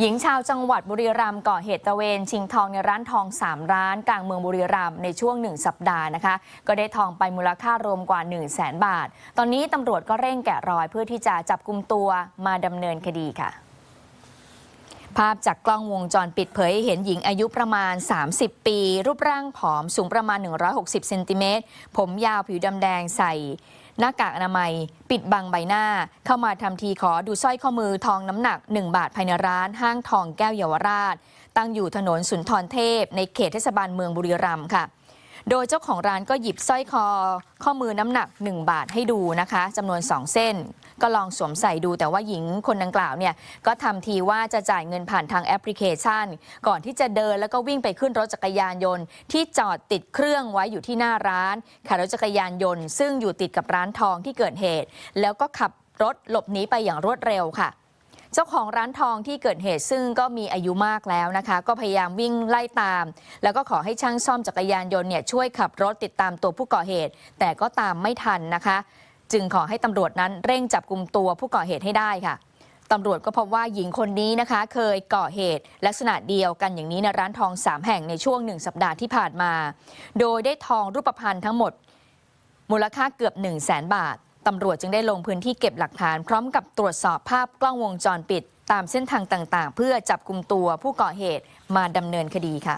หญิงชาวจังหวัดบุรีรัมย์ก่อเหตุตะเวน ชิงทองในร้านทอง 3 ร้านกลางเมืองบุรีรัมย์ในช่วง 1 สัปดาห์นะคะ ก็ได้ทองไปมูลค่ารวมกว่า 1 0 0 0 0แสนบาท ตอนนี้ตำรวจก็เร่งแกะรอยเพื่อที่จะจับกลุ่มตัวมาดำเนินคดีค่ะภาพจากกล้องวงจรปิดเผยหเห็นหญิงอายุประมาณ 30 ปี รูปร่างผอมสูงประมาณ 160 เซนติเมตร ผมยาวผิวดำแดงใส่ หน้ากากอนามัย ปิดบังใบหน้า เข้ามาทำทีขอดูสร้อยข้อมือทองน้ำหนัก 1 บาทภายในร้านห้างทองแก้วเยาวราช ตั้งอยู่ถนนสุนทรเทพ ในเขตเทศบาลเมืองบุรีรัมย์ค่ะ โดยเจ้าของร้านก็หยิบสร้อยคอข้อมือน้ำหนัก 1 บาทให้ดูนะคะจำนวน 2 เส้น ก็ลองสวมใส่ดูแต่ว่าหญิงคนดังกล่าวเนี่ยก็ทำทีว่าจะจ่ายเงินผ่านทางแอปพลิเคชัน ก่อนที่จะเดินแล้วก็วิ่งไปขึ้นรถจักรยานยนต์ ที่จอดติดเครื่องไว้อยู่ที่หน้าร้านขายรถจักรยานยนต์ ซึ่งอยู่ติดกับร้านทองที่เกิดเหตุ แล้วก็ขับรถหลบหนีไปอย่างรวดเร็วค่ะเจ้าของร้านทองที่เกิดเหตุซึ่งก็มีอายุมากแล้วนะคะ ก็พยายามวิ่งไล่ตาม แล้วก็ขอให้ช่างซ่อมจักรยานยนต์เนี่ยช่วยขับรถติดตามตัวผู้ก่อเหตุ แต่ก็ตามไม่ทันนะคะ จึงขอให้ตำรวจนั้นเร่งจับกลุ่มตัวผู้ก่อเหตุให้ได้ค่ะตำรวจก็พบว่าหญิงคนนี้นะคะ เคยก่อเหตุ ลักษณะเดียวกันอย่างนี้ในร้านทอง 3 แห่งในช่วงหนึ่งสัปดาห์ที่ผ่านมา โดยได้ทองรูปพรรณทั้งหมด มูลค่าเกือบ 1 0 0 0 0แสนบาทตำรวจจึงได้ลงพื้นที่เก็บหลักฐาน พร้อมกับตรวจสอบภาพกล้องวงจรปิด ตามเส้นทางต่างๆ เพื่อจับกลุ่มตัวผู้ก่อเหตุมาดำเนินคดีค่ะ